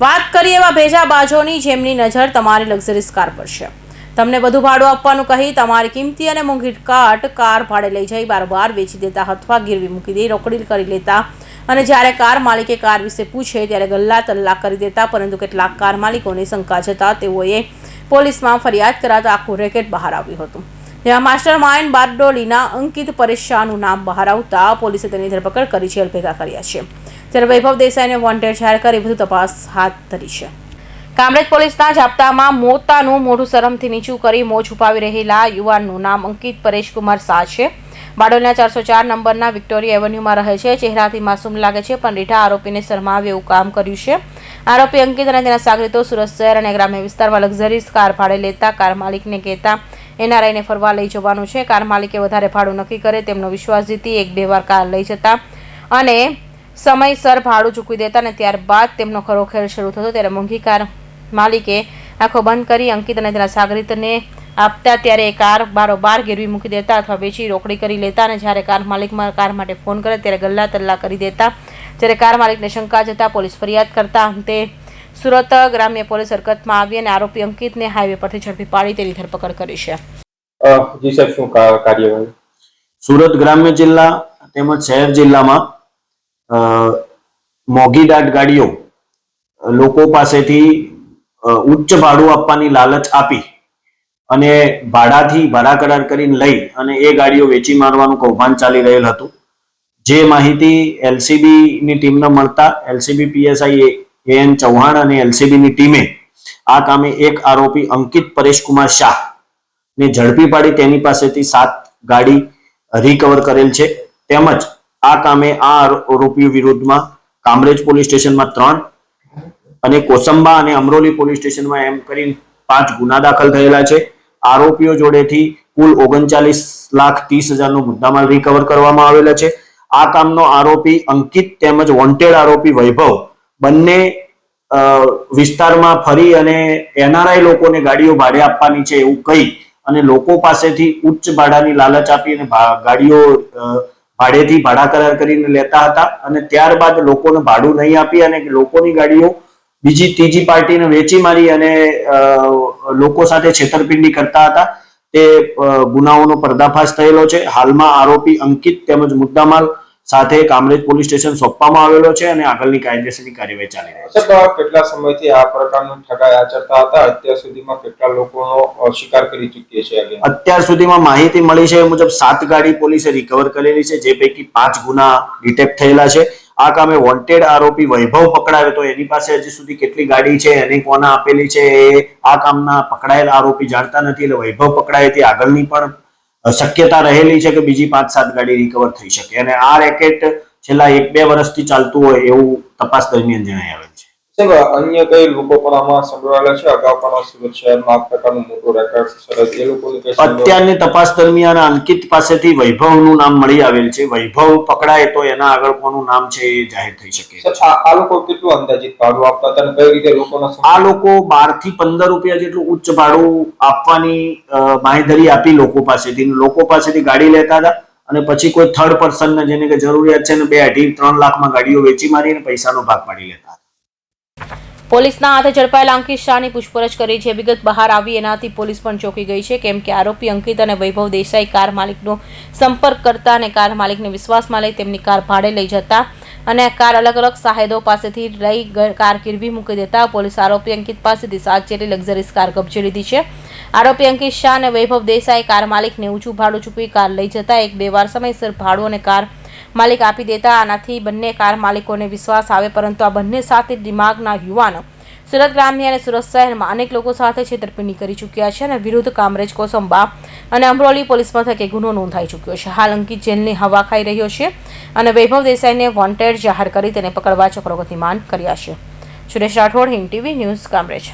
વાત કરીએ એવા ભેજાબાજોની જેમની નજર તમારી લક્ઝરીસ કાર પર છે. તમને વધુ ભાડું આપવાનું કહી તમારી કિંમતી અને મોંઘી કાટ કાર ભાડે લઈ જઈ, બારબાર વેચી દેતા અથવા ગીરવી મૂકી દઈ રોકડી કરી લેતા અને જ્યારે કાર માલિકે કાર વિશે પૂછે ત્યારે ગલ્લા તલ્લા કરી દેતા, પરંતુ કેટલાક કાર માલિકોને શંકા જતા તેઓએ પોલીસમાં ફરિયાદ કરાતા આખું રેકેટ બહાર આવ્યું હતું. જેમાં માસ્ટર માઇન્ડ બારડોલીના અંકિત પરેશાનું નામ બહાર આવતા પોલીસે તેની ધરપકડ કરી જેલ ભેગા કર્યા છે. ત્યારે વૈભવ દેસાઈને વોન્ટેડ જાહેર કરી, વધુ તપાસ હાથ ધરી છે. કામરેજ પોલીસના જાપ્તામાં મોતાનું મોઢું શરમથી નીચું કરી મોં છુપાવી રહેલા યુવાનનું નામ અંકિત પરેશકુમાર શાહ છે. બારડોલીના ચારસો ચાર નંબરના વિક્ટોરિયા એવન્યુમાં રહે છે. ચહેરાથી માસૂમ લાગે છે, પણ રીઠા આરોપીને શરમાવે એવું કામ કર્યું છે. આરોપી અંકિત અને તેના સાગરીતો સુરત શહેર અને ગ્રામ્ય વિસ્તારમાં લક્ઝરીઝ કાર ભાડે લેતા કાર માલિકને કહેતા એનઆરઆઈને ફરવા લઈ જવાનું છે. કાર માલિકે વધારે ભાડું નક્કી કરે, તેમનો વિશ્વાસ જીતી એક બે વાર કાર લઈ જતા અને સમયસર ભાડું ચૂકવી દેતા અને ત્યારબાદ તેમનો ખરો ખેલ શરૂ થતો ત્યારે મોંઘી કાર માલિકે આંખો બંધ કરી અંકિત અને તેના સાગરિતને આપતા ત્યારે એ કાર બારોબાર ગેરવી મૂકી દેતા અથવા વેચી રોકડી કરી લેતા અને જ્યારે કાર માલિકમાં કાર માટે ફોન કરે ત્યારે ગલ્લા તલ્લા કરી દેતા. જ્યારે કાર માલિકને શંકા જતા પોલીસ ફરિયાદ કરતા અંતે સુરત ગ્રામ્ય પોલીસ હરકતમાં આવી અને આરોપી અંકિતને હાઈવે પરથી ઝડપી પાડી તેની ધરપકડ કરી છે. જી સાહેબ શું કાર્યવાહી? સુરત ગ્રામ્ય જિલ્લા તેમજ શહેર જિલ્લામાં અ, મોંઘી દાટ ગાડીઓ લોકો પાસેથી ઉચ્ચ ભાડું આપવાની લાલચ આપી અને ભાડાથી ભાડા કરાર કરીને લઈ અને એ ગાડીઓ વેચી મારવાનું કૌભાંડ ચાલી રહેલ હતું. જે માહિતી એલસીબી ની ટીમને મળતા LCB PSI A N Chauhan અને એલસીબી ની ટીમે આ કામે એક આરોપી અંકિત પરેશકુમાર શાહ ને ઝડપી પાડી. તેની પાસેથી સાત ગાડી રિકવર કરેલ છે. તેમજ આ કામે આ આરોપીઓ વિરુદ્ધમાં કામરેજ પોલીસ સ્ટેશનમાં ત્રણ અને કોસંબા અને અમરોલી પોલીસ સ્ટેશનમાં એમ કરીને પાંચ ગુના દાખલ થયેલા છે. આરોપીઓ જોડેથી કુલ ઓગણચાલીસ લાખ ત્રીસ હજારનો મુદ્દામાલ રિકવર કરવામાં આવેલા છે. આ કામનો આરોપી અંકિત તેમજ વોન્ટેડ આરોપી વૈભવ બંને વિસ્તારમાં ફરી અને એનઆરઆઈ લોકોને ગાડીઓ ભાડે આપવાની છે એવું કહી અને લોકો પાસેથી ઉચ્ચ ભાડાની લાલચ આપી અને ગાડીઓ ભાડેથી ભાડા કરાર કરીને લેતા હતા અને ત્યારબાદ લોકોને ભાડું નહીં આપી અને લોકોની ગાડીઓ બીજી ત્રીજી પાર્ટીને વેચી મારી અને લોકો સાથે છેતરપિંડી કરતા હતા. તે ગુનાઓનો પર્દાફાશ થયેલો છે. હાલમાં આરોપી અંકિત તેમજ મુદ્દામાલ સાથે કામરેજ પોલીસ સ્ટેશન સોંપવામાં આવેલો છે અને આગળની કાયદેસરની કાર્યવાહી ચાલી રહી છે. સાહેબ કેટલા સમયથી આ પ્રકારનું ઠગાઈ આચરતા હતા? અત્યાર સુધીમાં કેટલા લોકોનો શિકાર કરી ચૂક્યા છે અત્યાર સુધીમાં માહિતી મળી છે એ મુજબ સાત ગાડી પોલીસે રિકવર કરેલી છે જે પૈકી પાંચ ગુના ડિટેક્ટ થયેલા છે. આ કામે વોન્ટેડ આરોપી વૈભવ પકડાયો તો એની પાસે હજી સુધી કેટલી ગાડી છે એની કોના આપેલી છે એ આ કામના પકડાયેલા આરોપી જાણતા નથી એટલે વૈભવ પકડાયેથી તે આગળની પણ શક્યતા રહેલી છે કે બીજી પાંચ સાત ગાડી રિકવર થઈ શકે. અને આ રેકેટ છેલ્લા એક બે વર્ષથી ચાલતું હોય એવું તપાસ દરમિયાન જણાય આવેલ છે અન્ય કઈ લોકો પણ આમાં સંડોવાયેલા છે? અગાઉ પણ સુરત શહેરમાં આ પ્રકારનું મોટું રેકોર્ડ સરસ એ લોકોની અત્યારની તપાસ દરમિયાન અંકિત પાસેથી વૈભવનું નામ મળી આવેલ છે. વૈભવ પકડાય તો એના આગળ કોનું નામ છે એ જાહેર થઈ શકે. આ લોકો કેટલું અંદાજિત ભાડું આપતા હતા અને કઈ રીતે લોકોના આ લોકો બારથી પંદર રૂપિયા જેટલું ઉચ્ચ ભાડું આપવાની માહિતી આપી લોકો પાસેથી. લોકો પાસેથી ગાડી લેતા હતા અને પછી કોઈ થર્ડ પર્સનને જેને કે જરૂરિયાત છે ને બે અઢી ત્રણ લાખમાં ગાડીઓ વેચી મારીને પૈસાનો ભાગ પાડી લેતા પોલીસના હાથે ઝડપાયેલા અંકિત શાહની પૂછપરછ કરી જે વિગત બહાર આવી, એનાથી પોલીસ પણ ચોંકી ગઈ છે. કેમ કે આરોપી અંકિત અને વૈભવ દેસાઈ કાર માલિકનો સંપર્ક કરતા અને કાર માલિકને વિશ્વાસમાં લઈ તેમની કાર ભાડે લઈ જતા અને કાર અલગ અલગ સાહેદો પાસેથી લઈ કાર ગીરવી મૂકી દેતા પોલીસ આરોપી અંકિત પાસેથી સાત જેટલી લક્ઝરીઝ કાર કબજે લીધી છે. આરોપી અંકિત શાહ અને વૈભવ દેસાઈ કાર માલિકને ઊંચું ભાડું ચૂકવી કાર લઈ જતા એક બે વાર સમયસર ભાડું અને કાર માલિક આપી દેતા આનાથી બંને કાર માલિકોને વિશ્વાસ આવે, પરંતુ આ બંને સાથે દિમાગના યુવાનો સુરત ગ્રામ્ય અને સુરત શહેરમાં અનેક લોકો સાથે છેતરપિંડી કરી ચૂક્યા છે અને વિરુદ્ધ કામરેજ કોસંબા અને અમરોલી પોલીસ મથકે ગુનો નોંધાઈ ચૂક્યો છે. હાલ અંકિત જેલની હવા ખાઈ રહ્યો છે અને વૈભવ દેસાઈને વોન્ટેડ જાહેર કરી તેને પકડવા ચક્રો ગતિમાન કર્યા છે. Suresh Rathod, Hind TV news Kamrej.